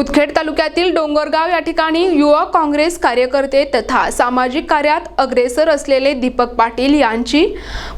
मुदखेड तालुक्यातील डोंगरगाव या ठिकाणी युवा काँग्रेस कार्यकर्ते तथा सामाजिक कार्यात अग्रेसर असलेले दीपक पाटील यांची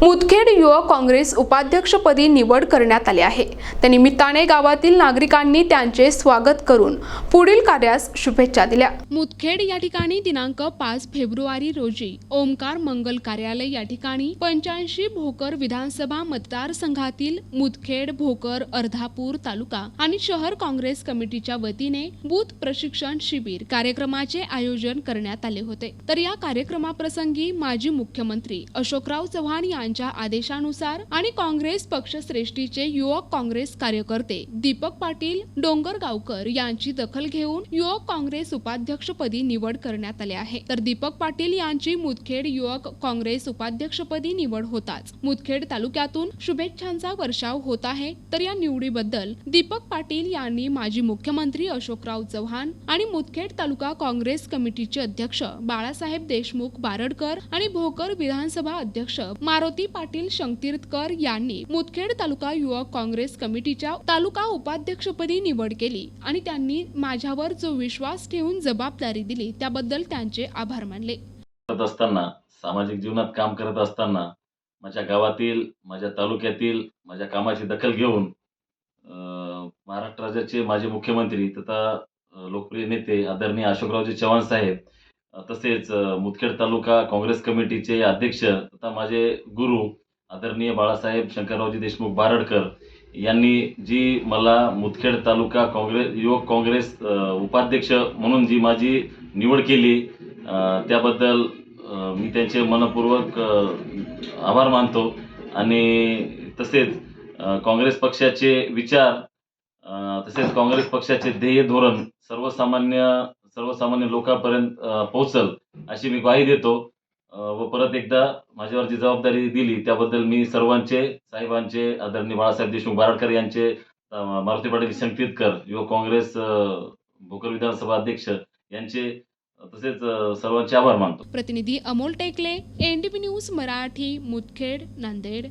मुदखेड युवा काँग्रेस उपाध्यक्षपदी निवड करण्यात आली आहे. त्या निमित्ताने गावातील नागरिकांनी त्यांचे स्वागत करून पुढील कार्यास शुभेच्छा दिल्या. मुदखेड या ठिकाणी दिनांक पाच फेब्रुवारी रोजी ओमकार मंगल कार्यालय या ठिकाणी पंच्याऐंशी भोकर विधानसभा मतदारसंघातील मुदखेड भोकर अर्धापूर तालुका आणि शहर काँग्रेस कमिटीच्या वतीने बूथ प्रशिक्षण शिबिर कार्यक्रमाचे आयोजन करण्यात आले होते. तर या कार्यक्रमाप्रसंगी माजी मुख्यमंत्री अशोकराव चव्हाण यांच्या आदेशानुसार आणि काँग्रेस पक्षश्रेष्ठीचे युवक काँग्रेस कार्यकर्ते दीपक पाटील डोंगरगावकर यांची दखल घेऊन युवक काँग्रेस उपाध्यक्षपदी निवड करण्यात आली आहे. तर दीपक पाटील यांची मुदखेड युवक काँग्रेस उपाध्यक्षपदी निवड होताच. मुदखेड तालुक्यातून शुभेच्छांचा वर्षाव होत आहे. तर या निवडीबद्दल दीपक पाटील यांनी माजी मुख्यमंत्री अशोकराव चव्हाण आणि मुदखेड तालुका काँग्रेस कमिटीचे अध्यक्ष बाळासाहेब देशमुख बारडकर आणि भोकर विधानसभा अध्यक्ष मारुती पाटील शंकतीर्थकर यांनी मुदखेड तालुका युवक काँग्रेस कमिटीच्या तालुका उपाध्यक्षपदी निवड केली आणि त्यांनी माझ्यावर जो विश्वास ठेवून जबाबदारी दिली त्याबद्दल त्यांचे आभार मानले. करत असताना सामाजिक जीवनात काम करत असताना माझ्या गावातील माझ्या तालुक्यातील माझ्या कामाची दखल घेऊन महाराष्ट्र राज्याचे माजी मुख्यमंत्री तथा लोकप्रिय नेते आदरणीय अशोकरावजी चव्हाण साहेब तसेच मुदखेड तालुका काँग्रेस कमिटीचे अध्यक्ष तथा माझे गुरु आदरणीय बाळासाहेब शंकररावजी देशमुख बारडकर यांनी जी मला मुदखेड तालुका काँग्रेस युवक काँग्रेस उपाध्यक्ष म्हणून जी माझी निवड केली त्याबद्दल मी त्यांचे मनपूर्वक आभार मानतो. आणि तसेच काँग्रेस पक्षाचे विचार तसेच काँग्रेस पक्षाचे ध्येय धोरण सर्वसामान्य सर्वसामान्य लोकांपर्यंत पोहोचल अशी मी ग्वाही देतो. व परत एकदा माझ्यावर जी जबाबदारी दिली त्याबद्दल मी सर्वांचे साहेबांचे आदरणीय बाळासाहेब देशमुख बारडकर यांचे मारुती पाटील शंकतीतकर युवक काँग्रेस भोकर विधानसभा अध्यक्ष यांचे तसेच सर्वांचे आभार मानतो. प्रतिनिधी अमोल टेकले एनडीपी न्यूज मराठी मुदखेड नांदेड.